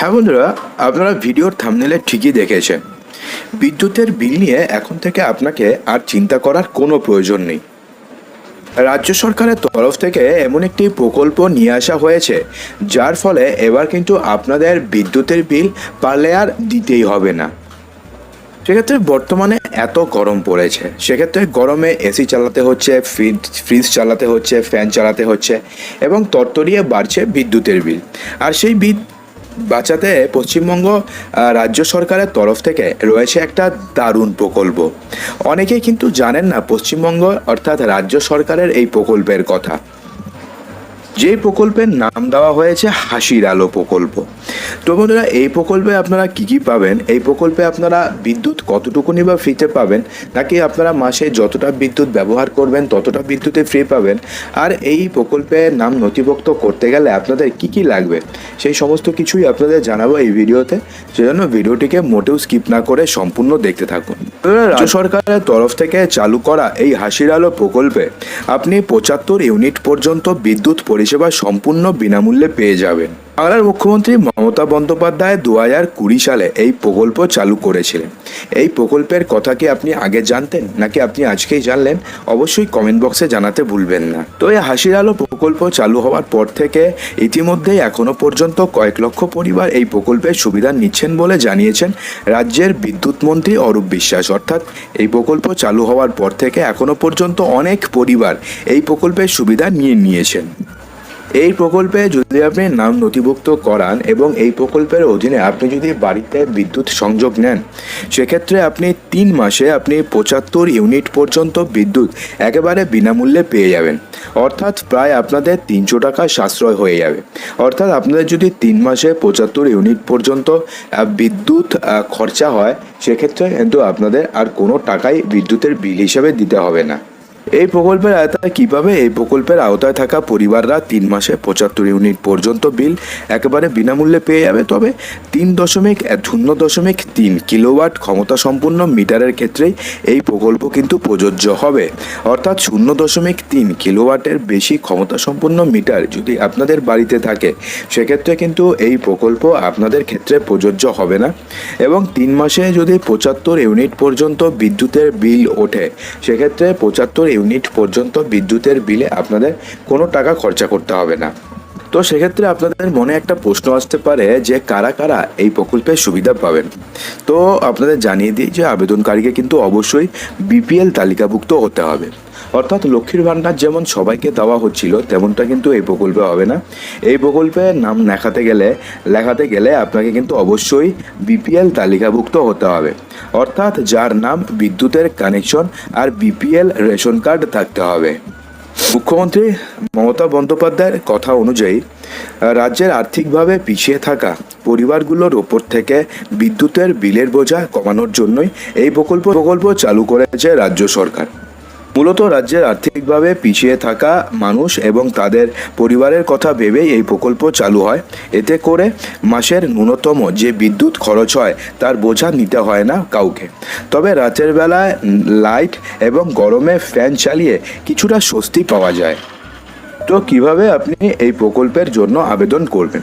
হ্যাঁ বন্ধুরা, আপনারা ভিডিওর থামনেলে ঠিকই দেখেছেন। বিদ্যুতের বিল নিয়ে এখন থেকে আপনাকে আর চিন্তা করার কোনো প্রয়োজন নেই। রাজ্য সরকারের তরফ থেকে এমন একটি প্রকল্প নিয়ে আসা হয়েছে, যার ফলে এবার কিন্তু আপনাদের বিদ্যুতের বিল পারলে আর দিতেই হবে না। সেক্ষেত্রে বর্তমানে এত গরম পড়েছে। সেক্ষেত্রে গরমে এসি চালাতে হচ্ছে ফ্রিজ ফ্রিজ চালাতে হচ্ছে ফ্যান চালাতে হচ্ছে এবং তরতরিয়ে বাড়ছে বিদ্যুতের বিল। আর সেই বিল বাঁচাতে পশ্চিমবঙ্গ রাজ্য সরকারের তরফ থেকে রয়েছে একটা দারুণ প্রকল্প। অনেকেই কিন্তু জানেন না পশ্চিমবঙ্গ অর্থাৎ রাজ্য সরকারের এই প্রকল্পের কথা। যে প্রকল্পের নাম দেওয়া হয়েছে হাসির আলো প্রকল্প। তো বন্ধুরা, এই প্রকল্পে আপনারা কি কি পাবেন? এই প্রকল্পে আপনারা বিদ্যুৎ কতটুকুনি বা ফ্রিতে পাবেন? নাকি আপনারা মাসে যতটা বিদ্যুৎ ব্যবহার করবেন, ততটা বিদ্যুতে ফ্রি পাবেন? আর এই প্রকল্পে নাম নথিভুক্ত করতে গেলে আপনাদের কি কি লাগবে? সেই সমস্ত কিছুই আপনাদের জানাব এই ভিডিওতে। সেজন্য ভিডিওটিকে মোটেও স্কিপ না করে সম্পূর্ণ দেখতে থাকুন। রাজ্য সরকারের তরফ থেকে চালু করা এই হাসির আলো প্রকল্পে আপনি পঁচাত্তর ইউনিট পর্যন্ত বিদ্যুৎ পরিষেবা সম্পূর্ণ বিনামূল্যে পেয়ে যাবেন। বাংলার মুখ্যমন্ত্রী মমতা বন্দ্যোপাধ্যায় দু হাজার কুড়ি সালে এই প্রকল্প চালু করেছিলেন। এই প্রকল্পের কথা কি আপনি আগে জানতেন, নাকি আপনি আজকেই জানলেন? অবশ্যই কমেন্ট বক্সে জানাতে ভুলবেন না। তো এই হাসির আলো প্রকল্প চালু হওয়ার পর থেকে ইতিমধ্যেই এখনও পর্যন্ত কয়েক লক্ষ পরিবার এই প্রকল্পের সুবিধা নিচ্ছেন বলে জানিয়েছেন রাজ্যের বিদ্যুৎ মন্ত্রী অরূপ বিশ্বাস। অর্থাৎ এই প্রকল্প চালু হওয়ার পর থেকে এখনও পর্যন্ত অনেক পরিবার এই প্রকল্পের সুবিধা নিয়ে নিয়েছেন। এই প্রকল্পে যদি আপনি নাম নথিভুক্ত করান এবং এই প্রকল্পের অধীনে আপনি যদি বাড়িতে বিদ্যুৎ সংযোগ নেন, সেক্ষেত্রে আপনি তিন মাসে আপনি পঁচাত্তর ইউনিট পর্যন্ত বিদ্যুৎ একেবারে বিনামূল্যে পেয়ে যাবেন। অর্থাৎ প্রায় আপনাদের তিনশো টাকা সাশ্রয় হয়ে যাবে। অর্থাৎ আপনাদের যদি তিন মাসে পঁচাত্তর ইউনিট পর্যন্ত বিদ্যুৎ খরচা হয়, সেক্ষেত্রে কিন্তু আপনাদের আর কোনো টাকাই বিদ্যুতের বিল হিসাবে দিতে হবে না। এই প্রকল্পের আওতায় কীভাবে এই প্রকল্পের আওতায় থাকা পরিবাররা তিন মাসে পঁচাত্তর ইউনিট পর্যন্ত বিল একেবারে বিনামূল্যে পেয়ে যাবে? তবে তিন দশমিক শূন্য দশমিক তিন কিলোওয়াট ক্ষমতা সম্পন্ন মিটারের ক্ষেত্রেই এই প্রকল্প কিন্তু প্রযোজ্য হবে। অর্থাৎ শূন্য দশমিক তিন কিলোওয়াটের বেশি ক্ষমতা সম্পন্ন মিটার যদি আপনাদের বাড়িতে থাকে, সেক্ষেত্রে কিন্তু এই প্রকল্প আপনাদের ক্ষেত্রে প্রযোজ্য হবে না। এবং তিন মাসে যদি পঁচাত্তর ইউনিট পর্যন্ত বিদ্যুতের বিল ওঠে, সেক্ষেত্রে পঁচাত্তর ইউনিট পর্যন্ত বিদ্যুতের বিলে আপনাদের কোনো টাকা খরচা করতে হবে না। তো সেক্ষেত্রে আপনাদের মনে একটা প্রশ্ন আসতে পারে যে কারা কারা এই প্রকল্পের সুবিধা পাবেন। তো আপনাদের জানিয়ে দিই যে আবেদনকারীকে কিন্তু অবশ্যই বিপিএল তালিকাভুক্ত হতে হবে। অর্থাৎ লক্ষ্মীর ভাণ্ডার যেমন সবাইকে দেওয়া হচ্ছিল, তেমনটা কিন্তু এই প্রকল্পে হবে না। এই প্রকল্পে নাম লেখাতে গেলে লেখাতে গেলে আপনাকে কিন্তু অবশ্যই বিপিএল তালিকাভুক্ত হতে হবে। অর্থাৎ যার নাম বিদ্যুতের কানেকশন আর বিপিএল রেশন কার্ড থাকতে হবে। মুখ্যমন্ত্রী মমতা বন্দ্যোপাধ্যায়ের কথা অনুযায়ী, রাজ্যের আর্থিকভাবে পিছিয়ে থাকা পরিবারগুলোর ওপর থেকে বিদ্যুতের বিলের বোঝা কমানোর জন্যই এই প্রকল্প প্রকল্প চালু করেছে রাজ্য সরকার। মূলত রাজ্যের আর্থিকভাবে পিছিয়ে থাকা মানুষ এবং তাদের পরিবারের কথা ভেবেই এই প্রকল্প চালু হয়। এতে করে মাসের ন্যূনতম যে বিদ্যুৎ খরচ হয়, তার বোঝা নিতে হয় না কাউকে। তবে রাতের বেলায় লাইট এবং গরমে ফ্যান চালিয়ে কিছুটা স্বস্তি পাওয়া যায়। তো কীভাবে আপনি এই প্রকল্পের জন্য আবেদন করবেন?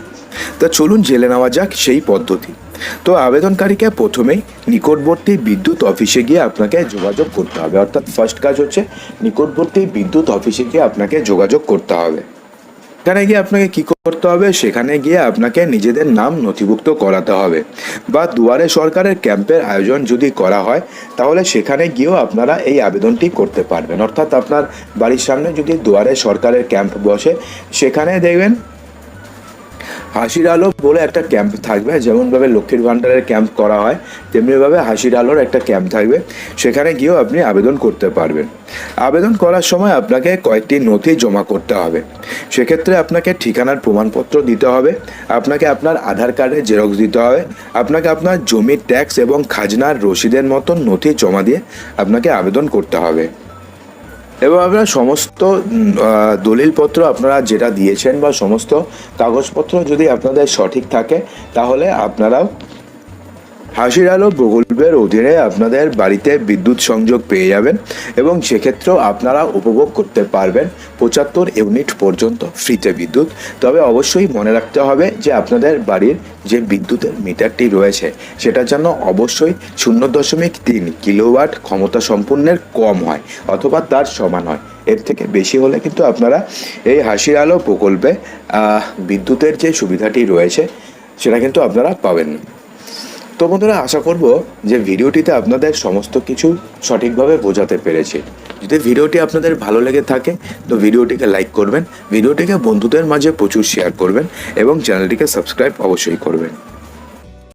তা চলুন জেলে নেওয়া যাক সেই পদ্ধতি। তো আবেদনকারীকে প্রথমেই নিকটবর্তী বিদ্যুৎ অফিসে গিয়ে আপনাকে যোগাযোগ করতে হবে। অর্থাৎ ফার্স্ট কাজ হচ্ছে নিকটবর্তী বিদ্যুৎ অফিসে গিয়ে আপনাকে যোগাযোগ করতে হবে। সেখানে গিয়ে আপনাকে কী করতে হবে? সেখানে গিয়ে আপনাকে নিজেদের নাম নথিভুক্ত করাতে হবে। বা দুয়ারে সরকারের ক্যাম্পের আয়োজন যদি করা হয়, তাহলে সেখানে গিয়েও আপনারা এই আবেদনটি করতে পারবেন। অর্থাৎ আপনার বাড়ির সামনে যদি দুয়ারে সরকারের ক্যাম্প বসে, সেখানে দেখবেন হাসির আলো বলে একটা ক্যাম্প থাকবে, যেমনভাবে লক্ষ্মীর ভাণ্ডারের ক্যাম্প করা হয়, তেমনিভাবে হাসির আলোর একটা ক্যাম্প থাকবে, সেখানে গিয়েও আপনি আবেদন করতে পারবেন। আবেদন করার সময় আপনাকে কয়েকটি নথি জমা করতে হবে। সেক্ষেত্রে আপনাকে ঠিকানার প্রমাণপত্র দিতে হবে, আপনাকে আপনার আধার কার্ডের জেরক্স দিতে হবে, আপনাকে আপনার জমির ট্যাক্স এবং খাজনার রসিদের মতন নথি জমা দিয়ে আপনাকে আবেদন করতে হবে। এবং আপনার সমস্ত দলিলপত্র আপনারা যেটা দিয়েছেন বা সমস্ত কাগজপত্র যদি আপনাদের সঠিক থাকে, তাহলে আপনারাও হাসির আলো প্রকল্পের অধীনে আপনাদের বাড়িতে বিদ্যুৎ সংযোগ পেয়ে যাবেন এবং সেক্ষেত্রেও আপনারা উপভোগ করতে পারবেন পঁচাত্তর ইউনিট পর্যন্ত ফ্রিতে বিদ্যুৎ। তবে অবশ্যই মনে রাখতে হবে যে আপনাদের বাড়ির যে বিদ্যুতের মিটারটি রয়েছে সেটা যেন অবশ্যই শূন্য দশমিক তিন কিলোওয়াট ক্ষমতা সম্পূর্ণের কম হয় অথবা তার সমান হয়। এর থেকে বেশি হলে কিন্তু আপনারা এই হাসির আলো প্রকল্পে বিদ্যুতের যে সুবিধাটি রয়েছে, সেটা কিন্তু আপনারা পাবেন। না তো বন্ধুরা, আশা করব যে ভিডিওটিতে আপনাদের সমস্ত কিছু সঠিকভাবে বোঝাতে পেরেছি। যদি ভিডিওটি আপনাদের ভালো লেগে থাকে, তো ভিডিওটিকে লাইক করবেন, ভিডিওটিকে বন্ধুদের মাঝে প্রচুর শেয়ার করবেন এবং চ্যানেলটিকে সাবস্ক্রাইব অবশ্যই করবেন।